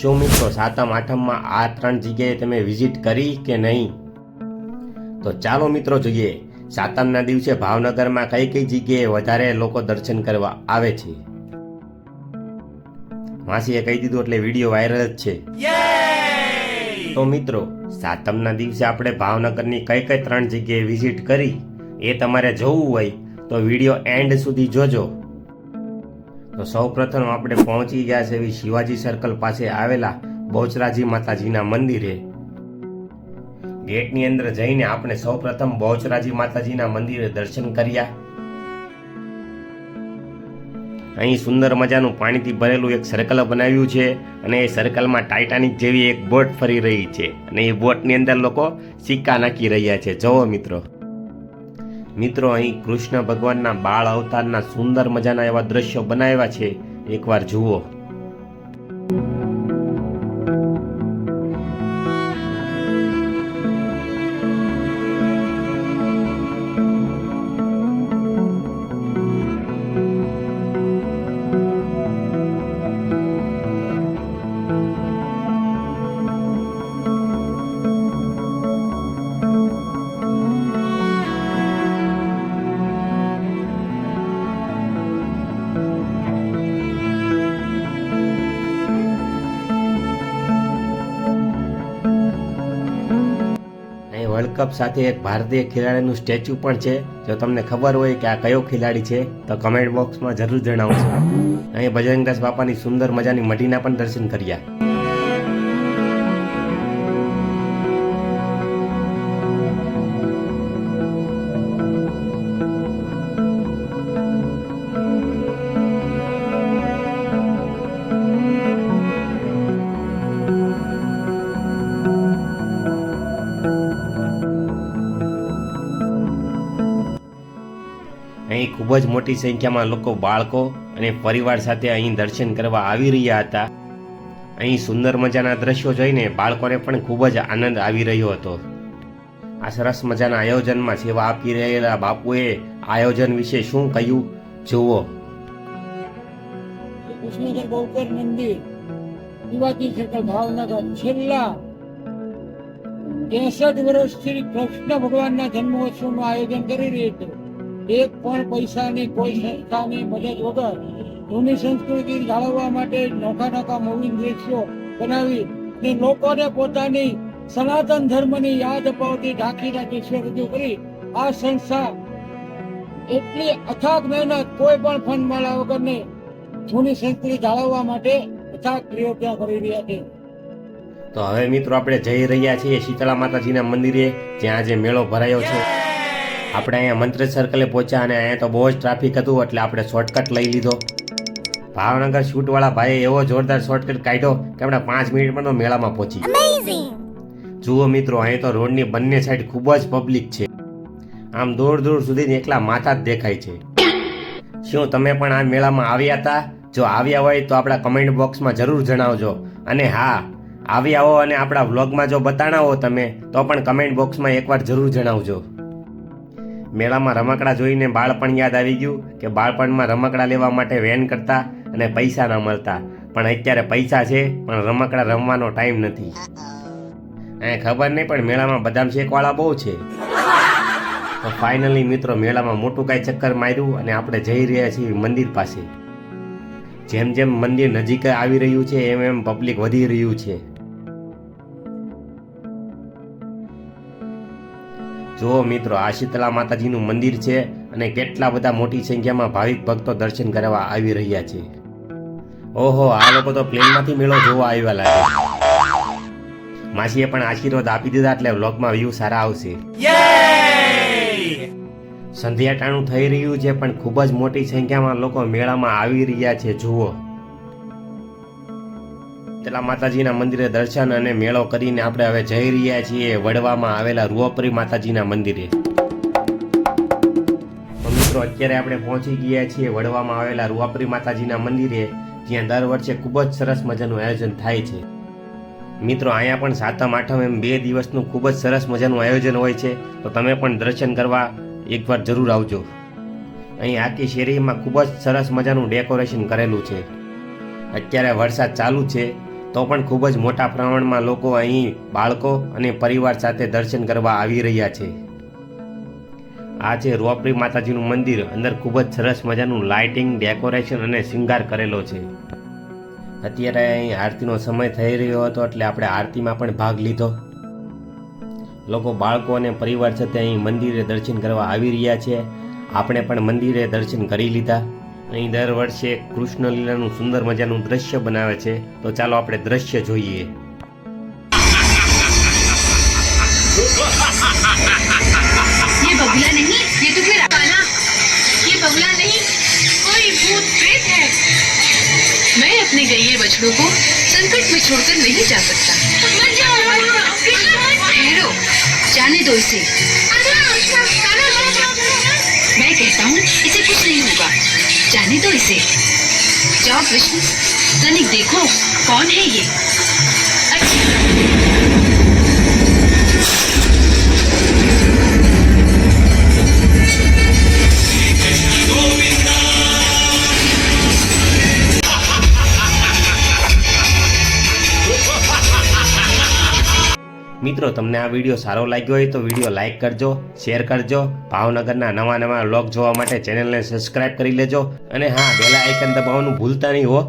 શું મિત્રો સાતમ આઠમમાં આ ત્રણ જગ્યાએ તમે વિઝિટ કરી કે નહીં? તો ચાલો મિત્રો જોઈએ સાતમના દિવસે ભાવનગરમાં કઈ કઈ જગ્યાએ વધારે લોકો દર્શન કરવા આવે છે? માસીએ કહી દીધું એટલે વીડિયો વાયરલ જ છે. તો મિત્રો સાતમના દિવસે આપણે ભાવનગરની કઈ કઈ ત્રણ જગ્યાએ વિઝિટ કરી એ તમારે જોવું હોય તો વીડિયો એન્ડ સુધી જોજો. તો સૌ પ્રથમ આપણે પહોંચી ગયા છે એવી શિવાજી સર્કલ પાસે આવેલા બહુચરાજી માતાજીના મંદિરે. ગેટની અંદર જઈને આપણે સૌ પ્રથમ બહુચરાજી માતાજીના મંદિરે દર્શન કર્યા. અહીં સુંદર મજાનું પાણીથી ભરેલું એક સર્કલ બનાવ્યું છે અને એ સર્કલમાં ટાઇટાનિક જેવી એક બોટ ફરી રહી છે. અને એ બોટની અંદર લોકો સિક્કા નાખી રહ્યા છે. જવો મિત્રો. મિત્રો અહીં કૃષ્ણ ભગવાનના બાળ અવતારના સુંદર મજાના એવા દ્રશ્યો બનાવ્યા છે. એકવાર જુઓ. કપ સાથે એક ભારતીય ખેલાડીનું સ્ટેચ્યુ પણ છે. જો તમને ખબર હોય કે આ કયો ખેલાડી છે, તો કમેન્ટ બોક્સમાં જરૂર જણાવશો અહીં બજરંગદાસ બાપાની સુંદર મજાની મઢીના પણ દર્શન કર્યા. અહીં ખૂબ જ મોટી સંખ્યામાં લોકો બાળકો અને પરિવાર સાથે અહીં દર્શન કરવા આવી રહ્યા હતા. અહીં સુંદર મજાના દ્રશ્યો જોઈને બાળકોને પણ ખૂબ જ આનંદ આવી રહ્યો હતો. આ સરસ મજાના આયોજનમાં સેવા આપી રહેલા બાપુએ આયોજન વિશે શું કહ્યું? જુઓ. ભાવનગર. છેલ્લા વર્ષથી કૃષ્ણ ભગવાનના જન્મોત્સવનું આયોજન કરી રહ્યું છે. એક પણ પૈસાની કોઈ સંસ્થાની મદદ વગર જૂની સંસ્કૃતિ જાળવવા માટે નોખા નોખા મૂવિંગ દ્રશ્યો બનાવી અને લોકોને પોતાની સનાતન ધર્મની યાદ અપાવતી ઢાંકીના દ્રશ્યો રજૂ કરી. આ સંસ્થા એટલી અથાગ મહેનત કોઈ પણ ફંડ મળ્યા વગરની જૂની સંસ્કૃતિ જાળવવા માટે અથાગ પ્રયત્ન કરી રહ્યા છે. તો હવે મિત્રો આપણે જઈ રહ્યા છીએ શીતળા માતાજીના મંદિરે, જ્યાં આજે મેળો ભરાયો છે. આપણે અહીંયા મંત્ર સર્કલે પહોંચ્યા અને અહીંયા તો બહુ જ ટ્રાફિક હતું એટલે આપણે શોર્ટકટ લઈ લીધો. ભાવનગર શૂટવાળા ભાઈએ એવો જોરદાર શોર્ટકટ કાઢ્યો કે આપણે પાંચ મિનિટમાં તો મેળામાં પહોંચી જુઓ મિત્રો અહીં તો રોડની બંને સાઈડ ખૂબ જ પબ્લિક છે. આમ દૂર દૂર સુધી એકલા માથા જ દેખાય છે. શું તમે પણ આ મેળામાં આવ્યા હતા? જો આવ્યા હોય તો આપણા કમેન્ટ બોક્સમાં જરૂર જણાવજો. અને હા આવ્યા હો અને આપણા વ્લોગમાં જો બતાણા હો તમે તો પણ કમેન્ટ બોક્સમાં એકવાર જરૂર જણાવજો. મેળામાં રમકડા જોઈને બાળપણ યાદ આવી ગયું કે બાળપણમાં રમકડા લેવા માટે વેન કરતા અને પૈસા ન મળતા. પણ અત્યારે પૈસા છે, પણ રમકડા રમવાનો ટાઈમ નથી. એ ખબર નહીં, પણ મેળામાં બદામ શેકવાળા બહુ છે. તો ફાઇનલી મિત્રો, મેળામાં મોટું કાંઈ ચક્કર માર્યું અને આપણે જઈ રહ્યા છીએ મંદિર પાસે. જેમ જેમ મંદિર નજીક આવી રહ્યું છે, એમ એમ પબ્લિક વધી રહ્યું છે. જુઓ મિત્રો, આ શીતળા માતાજીનું મંદિર છે અને કેટલા બધા મોટી સંખ્યામાં ભાવિક ભક્તો દર્શન કરવા આવી રહ્યા છે. ઓહો, આ લોકો તો પ્લેનમાંથી મેળો જોવા આવ્યા લાગે. માસીએ પણ આશીર્વાદ આપી દીધા એટલે વ્લોગમાં વ્યૂ સારા આવશે. સંધ્યા ટાણું થઈ રહ્યું છે, પણ ખૂબ જ મોટી સંખ્યામાં લોકો મેળામાં આવી રહ્યા છે, જુઓ. પેલા માતાજીના મંદિરે દર્શન અને મેળો કરીને આપણે હવે જઈ રહ્યા છીએ વડવામાં આવેલા રૂવાપરી માતાજીના મંદિરે. મિત્રો, અત્યારે આપણે પહોંચી ગયા છીએ વડવામાં આવેલા રૂવાપરી માતાજીના મંદિરે, જ્યાં દર વર્ષે ખૂબ જ સરસ મજાનું આયોજન થાય છે. મિત્રો, અહીંયા પણ સાતમ, આઠમ એમ બે દિવસનું ખૂબ જ સરસ મજાનું આયોજન હોય છે. તો તમે પણ દર્શન કરવા એકવાર જરૂર આવજો. અહીં આખી શેરીમાં ખૂબ જ સરસ મજાનું ડેકોરેશન કરેલું છે. અત્યારે વરસાદ ચાલુ છે. તો પણ ખૂબ જ મોટા પ્રમાણમાં લોકો અહીં બાળકો અને પરિવાર સાથે દર્શન કરવા આવી રહ્યા છે. આ છે રોપડી માતાજીનું મંદિર. અંદર ખૂબ જ સરસ મજાનું લાઇટિંગ ડેકોરેશન અને શિંગાર કરેલો છે. અત્યારે અહીં આરતીનો સમય થઈ રહ્યો હતો એટલે આપણે આરતીમાં પણ ભાગ લીધો. લોકો બાળકો અને પરિવાર સાથે અહીં મંદિરે દર્શન કરવા આવી રહ્યા છે. આપણે પણ મંદિરે દર્શન કરી લીધા. અહીં દર વર્ષે કૃષ્ણ લીલાનું સુંદર મજાનું દ્રશ્ય બનાવે છે તો ચાલો આપણે દ્રશ્ય જોઈએ ये बगुला नहीं ये तो फिर काना ये बगुला नहीं कोई भूत प्रेत है मैं अपने गैये बछड़ों को संकट में छोड़कर नहीं जा सकता मत जाओ ठहरो जाने दो इसे मैं कहता हूँ इसे कुछ नहीं होगा जाने दो इसे जाओ कृष्ण तनिक देखो कौन है ये अच्छा મિત્રો, તમને આ વીડિયો સારો લાગ્યો હોય તો વીડિયો લાઈક કરજો, શેર કરજો, ભાવનગરના નવા નવા વ્લોગ જોવા માટે ચેનલને સબસ્ક્રાઇબ કરી લેજો. અને હા, બેલા આઇકન દબાવવાનું ભૂલતા નહીં હો.